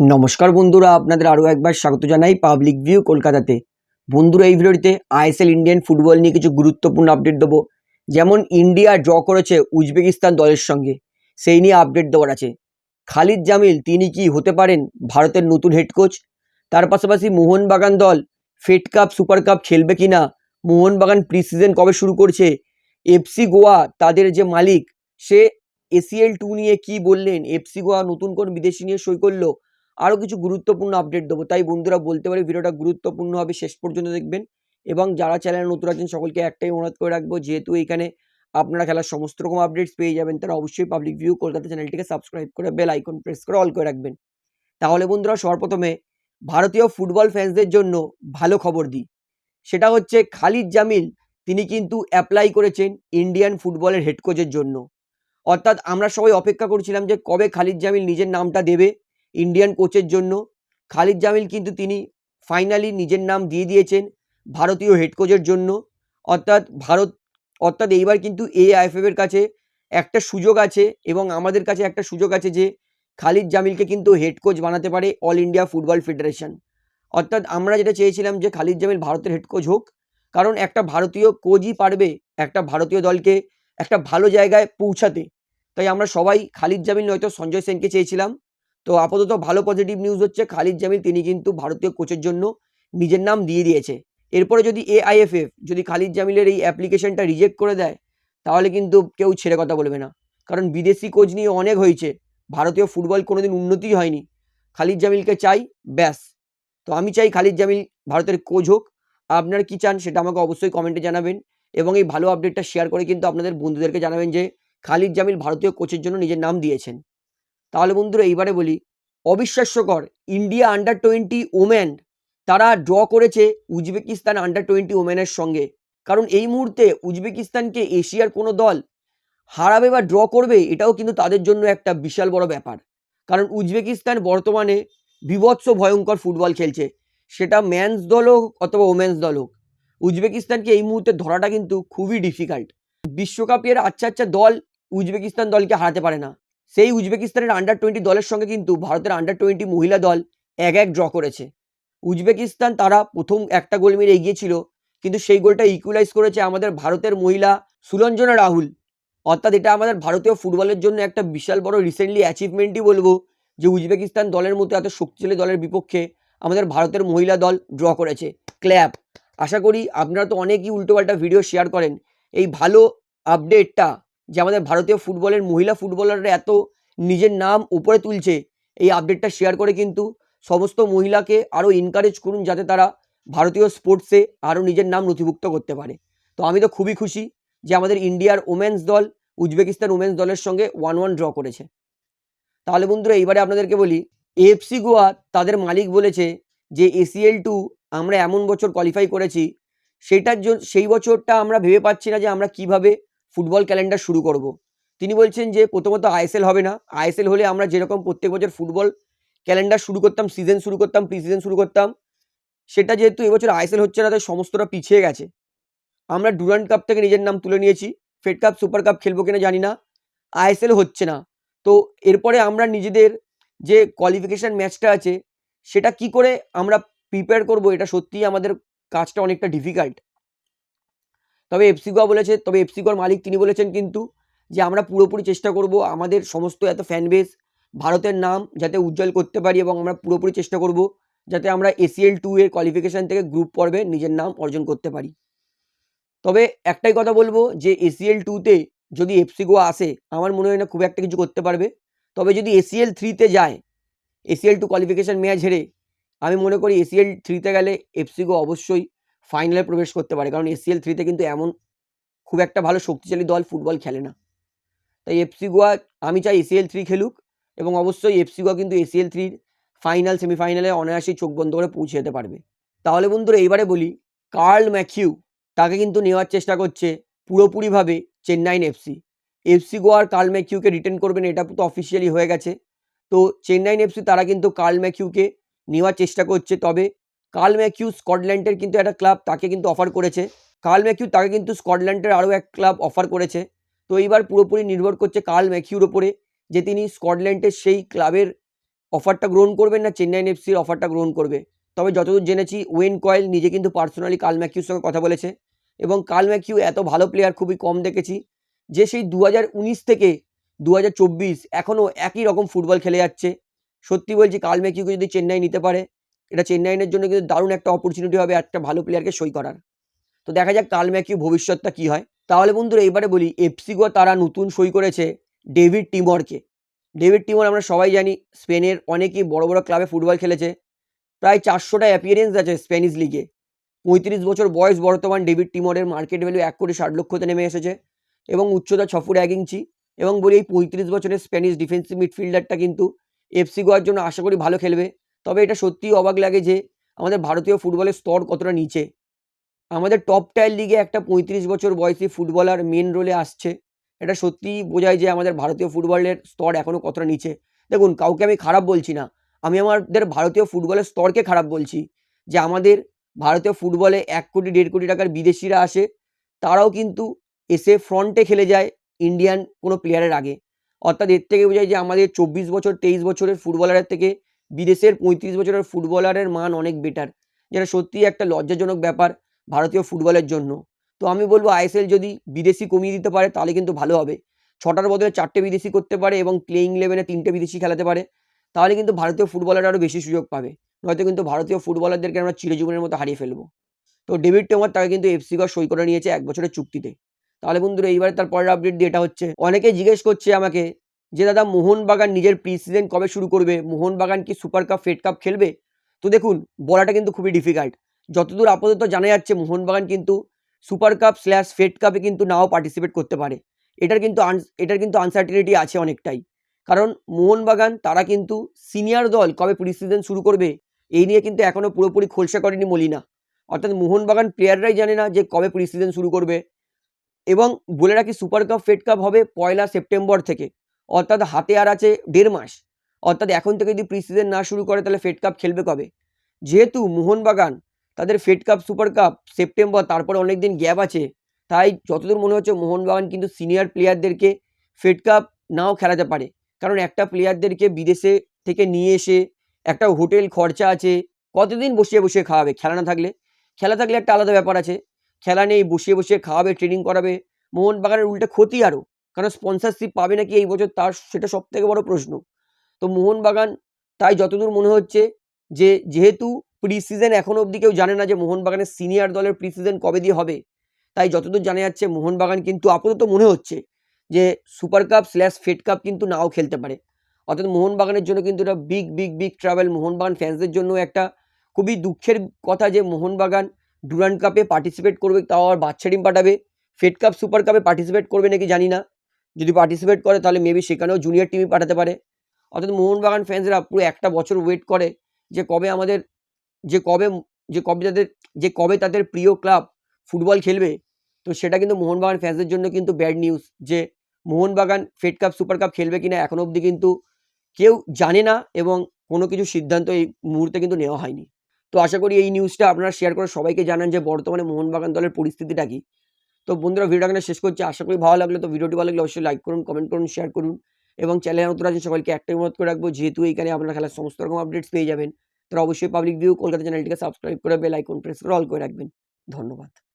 নমস্কার বন্ধুরা, আপনাদের আরও একবার স্বাগত জানাই পাবলিক ভিউ কলকাতাতে। বন্ধুরা, এই ভিডিওটিতে আইএসএল ইন্ডিয়ান ফুটবল নিয়ে কিছু গুরুত্বপূর্ণ আপডেট দেবো। যেমন ইন্ডিয়া ড্র করেছে উজবেকিস্তান দলের সঙ্গে, সেই নিয়ে আপডেট দেওয়ার আছে। খালিদ জামিল, তিনি কি হতে পারেন ভারতের নতুন হেড কোচ তার পাশাপাশি মোহনবাগান দল ফেড কাপ সুপার কাপ খেলবে কি না মোহনবাগান প্রি সিজন কবে শুরু করছে? এফসি গোয়া তাদের যে মালিক, সে এসিএল টু নিয়ে কি বললেন? এফসি গোয়া নতুন কোন বিদেশি নিয়ে সই করল? আরও কিছু গুরুত্বপূর্ণ আপডেট দেবো। তাই বন্ধুরা বলতে পারি ভিডিওটা গুরুত্বপূর্ণ হবে, শেষ পর্যন্ত দেখবেন। এবং যারা চ্যানেল নতুন আছেন, সকলকে একটাই অনুরোধ করে রাখব, যেহেতু এখানে আপনারা খেলার সমস্ত রকম আপডেটস পেয়ে যাবেন তারা অবশ্যই পাবলিক ভিউ কলকাতা চ্যানেলটিকে সাবস্ক্রাইব করে বেল আইকন প্রেস করে অল করে রাখবেন। তাহলে বন্ধুরা সর্বপ্রথমে ভারতীয় ফুটবল ফ্যান্সদের জন্য ভালো খবর দিই। সেটা হচ্ছে খালিদ জামিল, তিনি কিন্তু অ্যাপ্লাই করেছেন ইন্ডিয়ান ফুটবলের হেড কোচের জন্য। অর্থাৎ আমরা সবাই অপেক্ষা করছিলাম যে কবে খালিদ জামিল নিজের নামটা দেবে ইন্ডিয়ান কোচের জন্য। খালিদ জামিল কিন্তু তিনি ফাইনালি নিজের নাম দিয়ে দিয়েছেন ভারতীয় হেড কোচের জন্য। অর্থাৎ ভারত, অর্থাৎ এইবার কিন্তু এআইএফএফ এর কাছে একটা সুযোগ আছে এবং আমাদের কাছে একটা সুযোগ আছে যে খালিদ জামিলকে কিন্তু হেড কোচ বানাতে পারে অল ইন্ডিয়া ফুটবল ফেডারেশন অর্থাৎ আমরা যেটা চেয়েছিলাম যে খালিদ জামিল ভারতের হেড কোচ হোক, কারণ একটা ভারতীয় কোচই পারবে একটা ভারতীয় দলকে একটা ভালো জায়গায় পৌঁছাতে। তাই আমরা সবাই খালিদ জামিল নয়তো সঞ্জয় সেনকে চেয়েছিলাম। তো আপাতত ভালো পজিটিভ নিউজ হচ্ছে খালিদ জামিল, তিনি কিন্তু ভারতীয় কোচের জন্য নিজের নাম দিয়ে দিয়েছে। এরপরে যদি এআইএফএফ যদি খালিদ জামিলের এই অ্যাপ্লিকেশনটা রিজেক্ট করে দেয়, তাহলে কিন্তু কেউ ছেড়ে কথা বলবে না। কারণ বিদেশি কোচ নিয়ে অনেক হয়েছে, ভারতীয় ফুটবল কোনোদিন উন্নতি হয়নি। খালিদ জামিলকে চাই, ব্যাস। তো আমি চাই খালিদ জামিল ভারতের কোচ হোক। আপনার কি চান সেটা আমাকে অবশ্যই কমেন্টে জানাবেন। এবং এই ভালো আপডেটটা শেয়ার করে কিন্তু আপনাদের বন্ধুদেরকে জানাবেন যে খালিদ জামিল ভারতীয় কোচের জন্য নিজের নাম দিয়েছেন। তাহলে বন্ধুরা এইবারে বলি অবিশ্বাস্যকর ইন্ডিয়া আন্ডার টোয়েন্টি ওমেন তারা ড্র করেছে উজবেকিস্তান আন্ডার টোয়েন্টি ওমেনের সঙ্গে। কারণ এই মুহূর্তে উজবেকিস্তানকে এশিয়ার কোনো দল হারাবে বা ড্র করবে, এটাও কিন্তু তাদের জন্য একটা বিশাল বড় ব্যাপার। কারণ উজবেকিস্তান বর্তমানে বিভৎস ভয়ঙ্কর ফুটবল খেলছে। সেটা ম্যানস দল হোক অথবা ওমেন্স দল হোক, উজবেকিস্তানকে এই মুহূর্তে ধরাটা কিন্তু খুবই ডিফিকাল্ট বিশ্বকাপের আচ্ছা আচ্ছা দল উজবেকিস্তান দলকে হারাতে পারে না। সেই উজবেকিস্তানের আন্ডার টোয়েন্টি দলের সঙ্গে কিন্তু ভারতের আন্ডার টোয়েন্টি মহিলা দল এক এক ড্র করেছে। উজবেকিস্তান তারা প্রথম একটা গোল মেরে এগিয়েছিল, কিন্তু সেই গোলটা ইকুয়ালাইজ করেছে আমাদের ভারতের মহিলা সুলঞ্জনা রাহুল। অর্থাৎ এটা আমাদের ভারতীয় ফুটবলের জন্য একটা বিশাল বড় রিসেন্টলি অ্যাচিভমেন্টই বলব, যে উজবেকিস্তান দলের মতো এত শক্তিশালী দলের বিপক্ষে আমাদের ভারতের মহিলা দল ড্র করেছে। ক্ল্যাপ আশা করি আপনারা তো অনেকই উল্টোপাল্টা ভিডিও শেয়ার করেন। এই ভালো আপডেটটা যে আমাদের ভারতীয় ফুটবলের মহিলা ফুটবলাররা এত নিজের নাম উপরে তুলছে, এই আপডেটটা শেয়ার করে কিন্তু সমস্ত মহিলাকে আরও এনকারেজ করুন যাতে তারা ভারতীয় স্পোর্টসে আরও নিজের নাম নথিভুক্ত করতে পারে। তো আমি তো খুবই খুশি যে আমাদের ইন্ডিয়ার ওমেন্স দল উজবেকিস্তান ওমেন্স দলের সঙ্গে ওয়ান ওয়ান ড্র করেছে। তাহলে বন্ধুরা, এইবারে আপনাদেরকে বলি এফসি গোয়া তাদের মালিক বলেছে যে এসিএল টু আমরা এমন বছর কোয়ালিফাই করেছি, সেটার জন্য সেই বছরটা আমরা ভেবে পাচ্ছি না যে আমরা কীভাবে ফুটবল ক্যালেন্ডার শুরু করব। তিনি বলছেন যে, প্রথমত আইএসএল হবে না। আইএসএল হলে আমরা যেরকম প্রত্যেক বছর ফুটবল ক্যালেন্ডার শুরু করতাম সিজন শুরু করতাম প্রি সিজন শুরু করতাম, সেটা যেহেতু এবছর আইএসএল হচ্ছে না, তাই সমস্তটা পিছিয়ে গেছে। আমরা ডুরান্ড কাপ থেকে নিজের নাম তুলে নিয়েছি। ফেড কাপ সুপার কাপ খেলব কিনা জানি না। আইএসএল হচ্ছে না। তো এরপরে আমরা নিজেদের যে কোয়ালিফিকেশান ম্যাচটা আছে, সেটা কি করে আমরা প্রিপেয়ার করব, এটা সত্যিই আমাদের কাজটা অনেকটা ডিফিকাল্ট তবে এফসি গোয়া বলেছে, তবে এফসি গোয়ার মালিক তিনি বলেছেন কিন্তু যে আমরা পুরোপুরি চেষ্টা করব আমাদের সমস্ত এত ফ্যান বেস ভারতের নাম যাতে উজ্জ্বল করতে পারি এবং আমরা পুরোপুরি চেষ্টা করব যাতে আমরা এসিএল টু এর কোয়ালিফিকেশান থেকে গ্রুপ পর্বে নিজের নাম অর্জন করতে পারি। তবে একটাই কথা বলব যে এসিএল টুতে যদি এফসি গোয়া আসে, আমার মনে হয় না খুব একটা কিছু করতে পারবে। তবে যদি এসিএল থ্রিতে যায় এসিএল টু কোয়ালিফিকেশান ম্যাচ হেরে, আমি মনে করি এসিএল থ্রিতে গেলে এফসি গোয়া অবশ্যই ফাইনালে প্রবেশ করতে পারে। কারণ এসিএল থ্রিতে কিন্তু এমন খুব একটা ভালো শক্তিশালী দল ফুটবল খেলে না। তাই এফসি গোয়া, আমি চাই এসিএল থ্রি খেলুক এবং অবশ্যই এফসি গোয়া কিন্তু এসিএল থ্রির ফাইনাল সেমিফাইনালে অনায়াসেই চোখ বন্ধ করে পৌঁছে যেতে পারবে। তাহলে বন্ধুরা এইবারে বলি কার্ল ম্যাথিউ তাকে কিন্তু নেওয়ার চেষ্টা করছে পুরোপুরিভাবে চেন্নাইন এফসি এফসি গোয়ার কার্ল ম্যাথিউকে রিটার্ন করবেন এটা তো অফিসিয়ালি হয়ে গেছে। তো চেন্নাইন এফসি তারা কিন্তু কার্ল ম্যাথিউকে নেওয়ার চেষ্টা করছে, তবে কার্ল ম্যাকিউ স্কটল্যান্ডের কিন্তু একটা ক্লাব তাকে কিন্তু অফার করেছে। কার্ল ম্যাকিউ তাকে কিন্তু স্কটল্যান্ডের আরও এক ক্লাব অফার করেছে। তো এইবার পুরোপুরি নির্ভর করছে কার্ল ম্যাকিউর ওপরে যে তিনি স্কটল্যান্ডের সেই ক্লাবের অফারটা গ্রহণ করবেন না চেন্নাইন এফসির অফারটা গ্রহণ করবে। তবে যতদূর জেনেছি ওয়েন কয়েল নিজে কিন্তু পার্সোনালি কাল ম্যাকিউর সঙ্গে কথা বলেছে এবং কাল ম্যাকিউ এত ভালো প্লেয়ার খুবই কম দেখেছি যে সেই দু হাজার উনিশ থেকে দু হাজার চব্বিশ এখনও একই রকম ফুটবল খেলে যাচ্ছে। সত্যি বলছি কাল ম্যাকিউকে যদি চেন্নাই নিতে পারে এটা চেন্নাইনের জন্য কিন্তু দারুণ একটা অপরচুনিটি হবে একটা ভালো প্লেয়ারকে সই করার। তো দেখা যাক কাল ম্যাকিউ ভবিষ্যৎটা কী হয়। তাহলে বন্ধুরা এবারে বলি, এফসি গো তারা নতুন সই করেছে ডেভিড টিমরকে। ডেভিড টিমর আমরা সবাই জানি, স্পেনের অনেকই বড় বড় ক্লাবে ফুটবল খেলেছে। প্রায় চারশোটা অ্যাপিয়ারেন্স আছে স্প্যানিশ লিগে পঁয়ত্রিশ বছর বয়স বর্তমান ডেভিড টিমরের মার্কেট ভ্যালু এক কোটি ষাট লক্ষতে নেমে এসেছে এবং উচ্চতা ছ ফুট এক ইঞ্চি এবং বলি এই পঁয়ত্রিশ বছরের স্প্যানিশ ডিফেন্সিভ মিডফিল্ডারটা কিন্তু এফসি গোয়ার জন্য আশা করি ভালো খেলবে। তবে এটা সত্যিই অবাক লাগে যে আমাদের ভারতীয় ফুটবলের স্তর কতটা নিচে। আমাদের টপ টায়ার লিগে একটা পঁয়ত্রিশ বছর বয়সী ফুটবলার মেন রোলে আসছে। এটা সত্যিই বোঝায় যে আমাদের ভারতীয় ফুটবলের স্তর এখনও কতটা নিচে। দেখুন, কাউকে আমি খারাপ বলছি না। আমি আমাদের ভারতীয় ফুটবলের স্তরকে খারাপ বলছি যে আমাদের ভারতীয় ফুটবলে এক কোটি, দেড় কোটি টাকার বিদেশিরা আসে, তারাও কিন্তু এসে ফ্রন্টে খেলে যায় ইন্ডিয়ান কোনো প্লেয়ারের আগে। অর্থাৎ এর থেকে বোঝায় যে আমাদের চব্বিশ বছর, তেইশ বছরের ফুটবলারের থেকে বিদেশের পঁয়ত্রিশ বছরের ফুটবলারের মান অনেক বেটার যেটা সত্যিই একটা লজ্জাজনক ব্যাপার ভারতীয় ফুটবলের জন্য। তো আমি বলব আইএসএল যদি বিদেশি কমিয়ে দিতে পারে, তাহলে কিন্তু ভালো হবে। ছটার বদলে চারটে বিদেশি করতে পারে এবং প্লেইং ইলেভেনে তিনটে বিদেশি খেলাতে পারে, তাহলে কিন্তু ভারতীয় ফুটবলার আরও বেশি সুযোগ পাবে। নয়তো কিন্তু ভারতীয় ফুটবলারদেরকে আমরা চিরজীবনের মতো হারিয়ে ফেলব। তো ডেভিড টেমার তাকে কিন্তু এফসি গড় সই করে নিয়েছে এক বছরের চুক্তিতে। তাহলে বন্ধুরা এইবারে তার পরের আপডেট দিয়ে এটা হচ্ছে। অনেকে জিজ্ঞেস করছে আমাকে যে দাদা মোহনবাগান নিজের প্রি সিজন কবে শুরু করবে? মোহনবাগান কি সুপার কাপ ফেড কাপ খেলবে? তো দেখুন, বলাটা কিন্তু খুবই ডিফিকাল্ট যতদূর আপাতত জানা যাচ্ছে, মোহনবাগান কিন্তু সুপার কাপ স্ল্যাশ ফেড কাপে কিন্তু নাও পার্টিসিপেট করতে পারে। এটার কিন্তু এটার কিন্তু আনসার্টিনিটি আছে অনেকটাই। কারণ মোহনবাগান, তারা কিন্তু সিনিয়র দল কবে প্রি সিজন শুরু করবে, এই নিয়ে কিন্তু এখনও পুরোপুরি খোলসা করেনি মলিনা। অর্থাৎ মোহনবাগান প্লেয়াররাই জানে না যে কবে প্রি সিজন শুরু করবে। এবং বলে রাখি সুপার কাপ ফেড কাপ হবে পয়লা সেপ্টেম্বর থেকে। অর্থাৎ হাতে আর আছে দেড় মাস। অর্থাৎ এখন থেকে যদি প্রি সিজন না শুরু করে, তাহলে ফেড কাপ খেলবে কবে? যেহেতু মোহনবাগান তাদের Fed Cup super cup September তারপরে অনেক দিন গ্যাপ আছে, তাই যতদূর মনে হচ্ছে মোহনবাগান কিন্তু সিনিয়র প্লেয়ারদেরকে ফেড কাপ নাও খেলাতে পারে। কারণ একটা প্লেয়ারদেরকে বিদেশে থেকে নিয়ে এসে একটা হোটেল খরচা আছে, কতদিন বসিয়ে বসিয়ে খাওয়াবে? খেলা না থাকলে? খেলা থাকলে একটা আলাদা ব্যাপার আছে। খেলা নেই, বসিয়ে বসিয়ে খাওয়াবে ট্রেনিং করাবে। মোহনবাগানের উল্টে ক্ষতি আরও কারণ স্পন্সরশিপ পাবে নাকি এই বছর তার সেটা সব থেকে বড় প্রশ্ন। তো মোহনবাগান, তাই যতদূর মনে হচ্ছে যে, যেহেতু প্রি সিজন এখনও অবধি কেউ জানে না যে মোহনবাগানের সিনিয়র দলের প্রি সিজন কবে দিয়ে হবে, তাই যতদূর জানা যাচ্ছে মোহনবাগান কিন্তু আপাতত মনে হচ্ছে যে super cup slash Fed Cup কিন্তু নাও খেলতে পারে। অর্থাৎ মোহনবাগানের জন্য কিন্তু এটা big big big travel Mohun Bagan ফ্যান্সদের জন্য একটা খুবই দুঃখের কথা যে মোহনবাগান ডুরান্ড কাপে পার্টিসিপেট করবে, তাও আবার বাচ্চা টিম পাঠাবে ফেড কাপ সুপার কাপে পার্টিসিপেট করবে নাকি জানি না। যদি পার্টিসিপেট করে, তাহলে মেবি সেখানেও জুনিয়র টিমই পাঠাতে পারে। অর্থাৎ মোহনবাগান ফ্যান্সরা পুরো একটা বছর ওয়েট করে যে কবে আমাদের, যে কবে যে কবে তাদের, যে কবে তাদের প্রিয় ক্লাব ফুটবল খেলবে। তো সেটা কিন্তু মোহনবাগান ফ্যান্সদের জন্য কিন্তু ব্যাড নিউজ যে Mohun Bagan Fed Cup super cup খেলবে কিনা এখনও অবধি কিন্তু কেউ জানে না এবং কোনো কিছু সিদ্ধান্ত এই মুহূর্তে কিন্তু নেওয়া হয়নি। তো আশা করি এই নিউজটা আপনারা শেয়ার করে সবাইকে জানান যে বর্তমানে মোহনবাগান দলের পরিস্থিতিটা কি। তো বন্ধুরা ভিডিও এখানে শেষ করছি। আশা করি ভালো লাগল তো ভিডিওটি ভালো লাগলে অবশ্যই লাইক করুন কমেন্ট করুন শেয়ার করুন এবং চ্যানেল নতুন আছেন সকলকে একটাই অনুরোধ করে রাখব, যেহেতু এইখানে আপনার খেলার সমস্ত রকম আপডেটস পেয়ে যাবেন তারা অবশ্যই পাবলিক ভিউ কলকাতা চ্যানেলটিকে সাবস্ক্রাইব করে বেল আইকন প্রেস করে অল করে রাখবেন। ধন্যবাদ।